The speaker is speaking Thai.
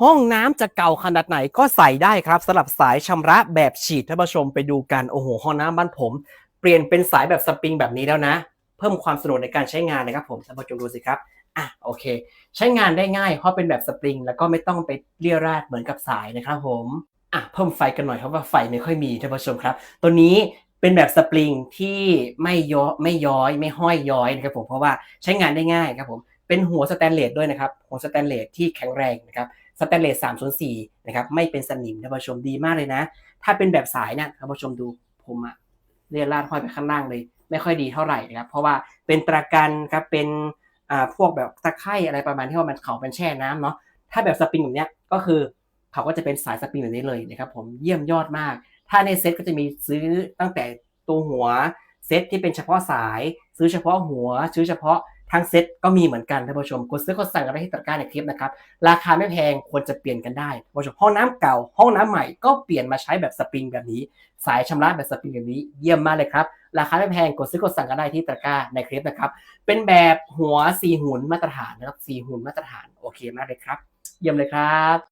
ห้องน้ำจะเก่าขนาดไหนก็ใส่ได้ครับสำหรับสายชำระแบบฉีดท่านผู้ชมไปดูกันโอ้โหห้องน้ำบ้านผม เปลี่ยนเป็นสายแบบสปริงแบบนี้แล้วนะ เพิ่มความสะดวกในการใช้งานนะครับผมท่านผู้ชมดูสิครับอะโอเค ใช้งานได้ง่ายเพราะเป็นแบบสปริง แล้วก็ไม่ต้องไปเลี่ยราดเหมือนกับสายนะครับผมอะเพิ่มไฟกันหน่อยเพราะว่าไฟไม่ค่อยมีท่านผู้ชมครับ ตัวนี้เป็นแบบสปริงที่ไม่ย้อไม่ย้อยไม่ห้อยย้อยนะครับผมเพราะว่าใช้งานได้ง่ายครับผม เป็นหัวสแตนเลสด้วยนะครับ หัวสแตนเลสที่แข็งแรงนะครับ สแตนเลส304 นะครับ ไม่เป็นสนิมท่านผู้ชมดีมากเลยนะ ถ้าเป็นแบบสายเนี่ยท่านผู้ชมดูผมอะเรียราดห้อยไปข้างล่างเลย ไม่ค่อยดีเท่าไหร่นะครับ เพราะว่าเป็นตรากันครับ เป็นอ่าพวกแบบตะไคร่อะไรประมาณที่ว่ามันเขาเป็นแช่น้ำเนาะ ถ้าแบบสปริงแบบเนี้ยก็คือเขาก็จะเป็นสายสปริงแบบนี้เลยนะครับผม เยี่ยมยอดมาก ถ้าในเซ็ตก็จะมีซื้อตั้งแต่ตัวหัวเซ็ตที่เป็นเฉพาะสาย ซื้อเฉพาะหัว ซื้อเฉพาะ ทั้งเซ็ตก็มีเหมือนกันท่านผู้ชมกดซื้อกดสั่งกันได้ที่ตะกร้าในคลิปนะครับราคาไม่แพงควรจะเปลี่ยนกันได้ท่านผู้ชมห้องน้ำเก่า ห้องน้ำใหม่ก็เปลี่ยนมาใช้แบบสปริงแบบนี้ สายชำระแบบสปริงแบบนี้เยี่ยมมากเลยครับราคาไม่แพงกดซื้อกดสั่งกันได้ที่ตะกร้าในคลิปนะครับเป็นแบบหัวสี่หุ่นมาตรฐานนะครับสี่หุ่นมาตรฐานโอเคมากเลยครับ เยี่ยมเลยครับ